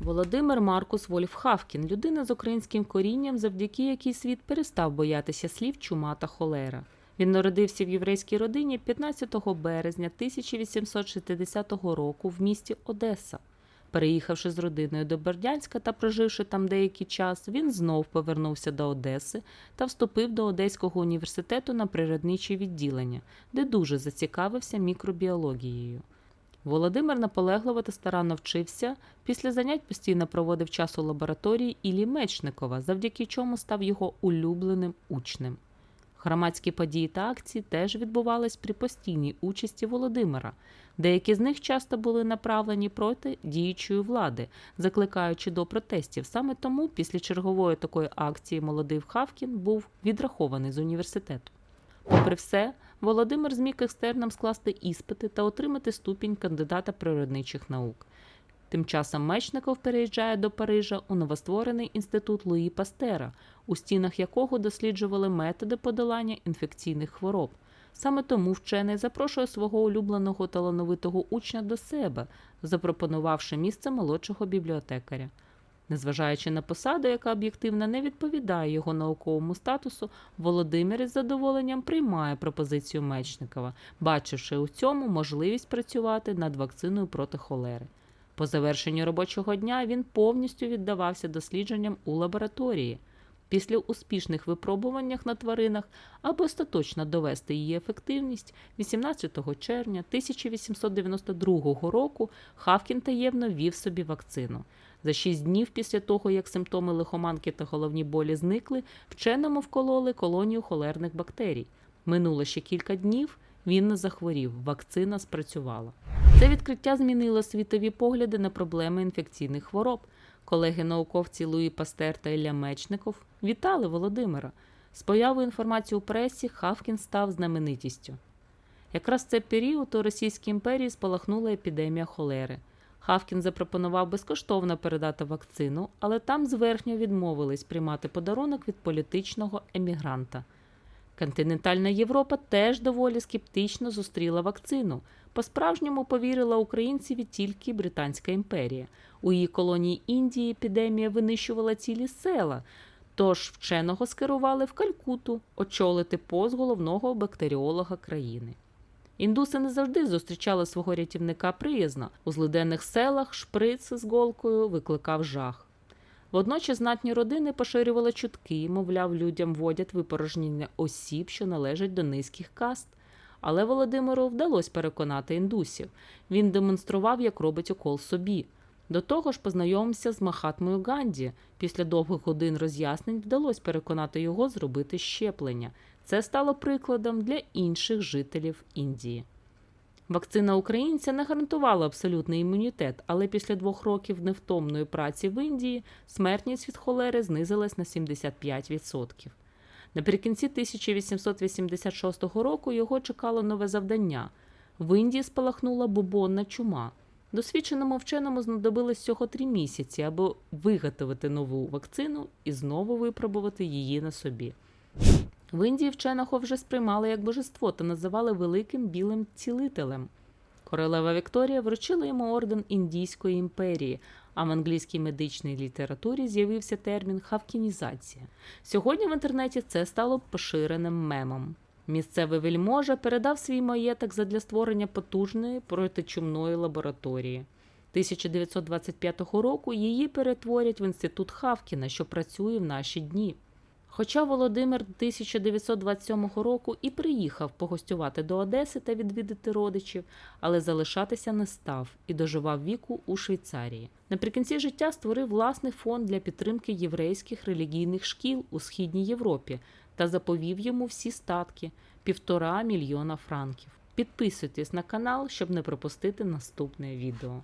Володимир Маркус Вольф Хавкін людина з українським корінням, завдяки якій світ перестав боятися слів чума та холера. Він народився в єврейській родині 15 березня 1860 року в місті Одеса. Переїхавши з родиною до Бердянська та проживши там деякий час, він знов повернувся до Одеси та вступив до Одеського університету на природниче відділення, де дуже зацікавився мікробіологією. Володимир наполегливо та старанно вчився. Після занять постійно проводив час у лабораторії Іллі Мечникова, завдяки чому став його улюбленим учнем. Громадські події та акції теж відбувались при постійній участі Володимира. Деякі з них часто були направлені проти діючої влади, закликаючи до протестів. Саме тому після чергової такої акції молодий Хавкін був відрахований з університету. Попри все, Володимир зміг екстерном скласти іспити та отримати ступінь кандидата природничих наук. Тим часом Мечников переїжджає до Парижа у новостворений інститут Луї Пастера, у стінах якого досліджували методи подолання інфекційних хвороб. Саме тому вчений запрошує свого улюбленого талановитого учня до себе, запропонувавши місце молодшого бібліотекаря. Незважаючи на посаду, яка об'єктивно не відповідає його науковому статусу, Володимир із задоволенням приймає пропозицію Мечникова, бачивши у цьому можливість працювати над вакциною проти холери. По завершенню робочого дня він повністю віддавався дослідженням у лабораторії. Після успішних випробуваннях на тваринах, аби остаточно довести її ефективність, 18 червня 1892 року Хавкін таємно ввів собі вакцину. За шість днів після того, як симптоми лихоманки та головні болі зникли, вченому вкололи колонію холерних бактерій. Минуло ще кілька днів, він не захворів, вакцина спрацювала. Це відкриття змінило світові погляди на проблеми інфекційних хвороб. Колеги-науковці Луї Пастер та Ілля Мечников вітали Володимира. З появою інформації у пресі Хавкін став знаменитістю. Якраз цей період у Російській імперії спалахнула епідемія холери. Хавкін запропонував безкоштовно передати вакцину, але там зверхньо відмовились приймати подарунок від політичного емігранта. Континентальна Європа теж доволі скептично зустріла вакцину. По-справжньому повірила українцеві тільки Британська імперія. У її колонії Індії епідемія винищувала цілі села. Тож вченого скерували в Калькуту очолити пост головного бактеріолога країни. Індуси не завжди зустрічали свого рятівника приязно. У злиденних селах шприц з голкою викликав жах. Водночас знатні родини поширювали чутки, мовляв, людям водять випорожнення осіб, що належать до низьких каст. Але Володимиру вдалося переконати індусів. Він демонстрував, як робить укол собі. До того ж, познайомився з Махатмою Ганді. Після довгих годин роз'яснень вдалося переконати його зробити щеплення. Це стало прикладом для інших жителів Індії. Вакцина українця не гарантувала абсолютний імунітет, але після двох років невтомної праці в Індії смертність від холери знизилась на 75%. Наприкінці 1886 року його чекало нове завдання. В Індії спалахнула бубонна чума. Досвідченому вченому знадобилось всього три місяці, аби виготовити нову вакцину і знову випробувати її на собі. В Індії вченого вже сприймали як божество та називали великим білим цілителем. Королева Вікторія вручила йому орден Індійської імперії, а в англійській медичній літературі з'явився термін хавкінізація. Сьогодні в інтернеті це стало поширеним мемом. Місцевий вельможа передав свій маєток задля створення потужної протичумної лабораторії. 1925 року її перетворять в інститут Хавкіна, що працює в наші дні. Хоча Володимир 1927 року і приїхав погостювати до Одеси та відвідати родичів, але залишатися не став і доживав віку у Швейцарії. Наприкінці життя створив власний фонд для підтримки єврейських релігійних шкіл у східній Європі та заповів йому всі статки півтора мільйона франків. Підписуйтесь на канал, щоб не пропустити наступне відео.